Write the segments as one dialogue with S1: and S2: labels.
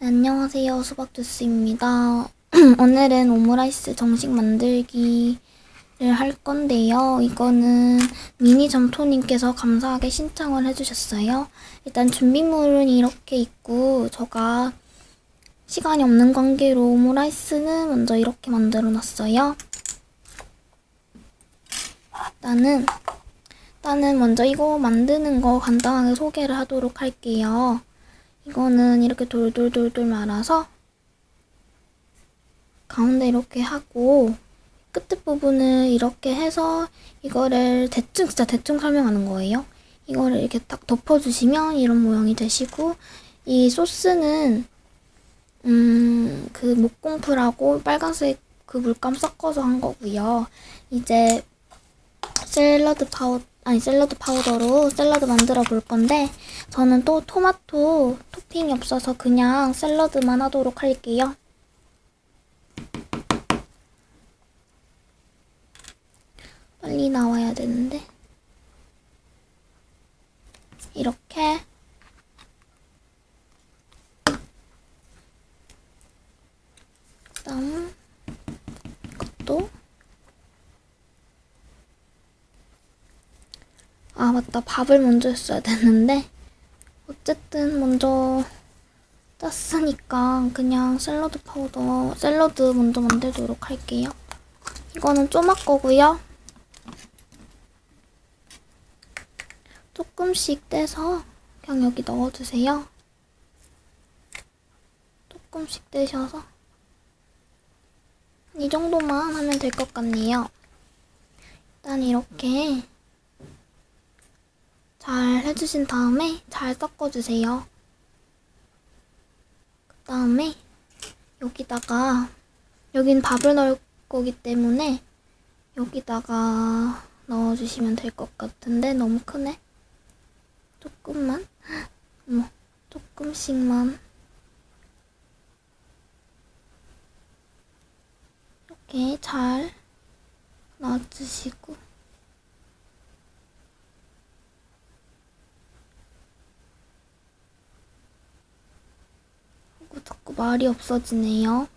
S1: 네, 안녕하세요. 수박주스입니다. 오늘은 오므라이스 정식 만들기를 할 건데요. 이거는 미니 점토님께서 감사하게 신청을 해주셨어요. 일단 준비물은 이렇게 있고, 제가 시간이 없는 관계로 오므라이스는 먼저 이렇게 만들어 놨어요. 일단은, 일단은 먼저 이거 만드는 거 간단하게 소개를 하도록 할게요. 이거는 이렇게 돌돌돌돌 말아서 가운데 이렇게 하고 끝에 부분을 이렇게 해서 이거를 대충 진짜 대충 설명하는 거예요. 이거를 이렇게 딱 덮어주시면 이런 모양이 되시고 이 소스는 음 그 목공풀하고 빨간색 그 물감 섞어서 한 거고요. 이제 샐러드 파우 아니 샐러드 파우더로 샐러드 만들어 볼 건데 저는 또 토마토 토핑이 없어서 그냥 샐러드만 하도록 할게요. 빨리 나와야 되는데 이렇게 그다음 이것도 아, 맞다. 밥을 먼저 했어야 되는데. 어쨌든, 먼저 짰으니까 그냥 샐러드 파우더, 샐러드 먼저 만들도록 할게요. 이거는 쪼막 거고요. 조금씩 떼서 그냥 여기 넣어주세요. 조금씩 떼셔서. 이 정도만 하면 될 것 같네요. 일단 이렇게 잘 해주신 다음에 잘 섞어주세요. 그 다음에 여기다가 여긴 밥을 넣을 거기 때문에 여기다가 넣어주시면 될 것 같은데 너무 크네. 조금만, 어머, 조금씩만 이렇게 잘 넣어주시고. 자꾸 자꾸 말이 없어지네요.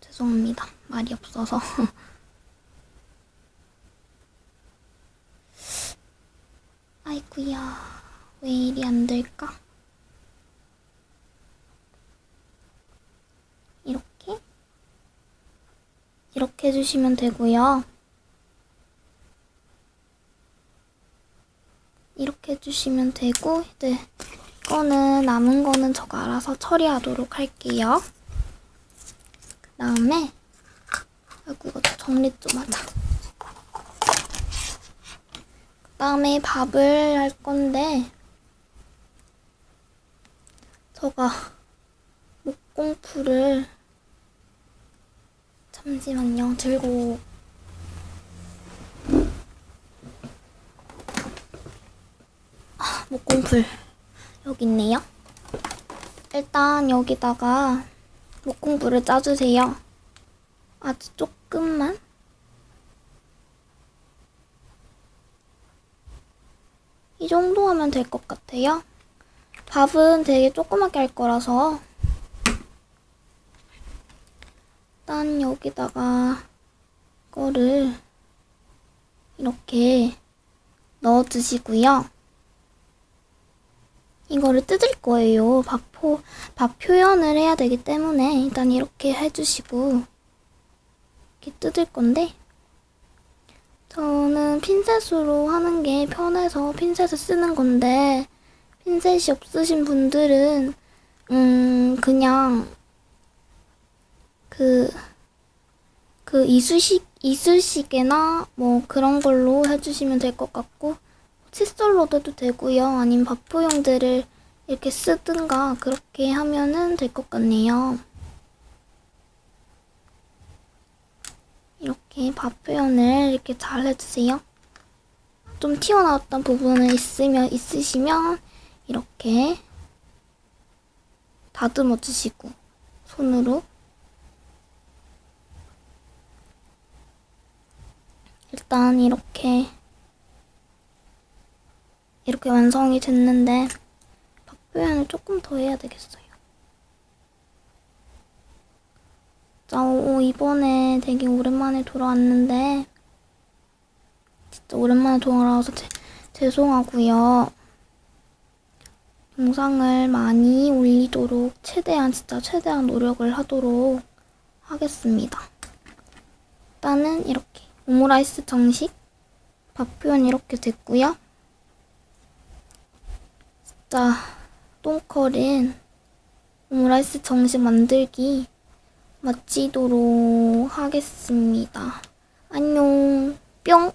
S1: 죄송합니다. 말이 없어서. 아이구야. 왜 일이 안 될까? 이렇게? 이렇게 해주시면 되고요. 이렇게 해주시면 되고, 이 거는 남은 거는 저가 알아서 처리하도록 할게요. 그 다음에 아이고 이거 정리 좀 하자. 그 다음에 밥을 할 건데 저가 목공풀을 잠시만요 들고 아, 목공풀 여기 있네요. 일단 여기다가 목공불을 짜주세요. 아주 조금만. 이 정도 하면 될 것 같아요. 밥은 되게 조그맣게 할 거라서 일단 여기다가 거를 이렇게 넣어 주시고요. 이거를 뜯을 거예요. 밥포, 밥 표현을 해야 되기 때문에 일단 이렇게 해주시고 이렇게 뜯을 건데 저는 핀셋으로 하는 게 편해서 핀셋을 쓰는 건데 핀셋이 없으신 분들은 음 그냥 그 그 이쑤시 이쑤시개나 뭐 그런 걸로 해주시면 될 것 같고 칫솔로도 해도 되고요. 아니면 밥포용들을 이렇게 쓰든가 그렇게 하면은 될 것 같네요. 이렇게 밥 표현을 이렇게 잘 해주세요. 좀 튀어나왔던 부분은 있으면 있으시면 이렇게 다듬어 주시고 손으로 일단 이렇게 이렇게 완성이 됐는데 밥 표현을 조금 더 해야 되겠어요. 자, 오, 이번에 되게 오랜만에 돌아왔는데, 진짜 오랜만에 돌아와서 제, 죄송하고요. 영상을 많이 올리도록 최대한 진짜 최대한 노력을 하도록 하겠습니다. 일단은 이렇게 오므라이스 정식 밥 표현 이렇게 됐고요. 진짜 똥컬은 오므라이스 정식 만들기 마치도록 하겠습니다. 안녕 뿅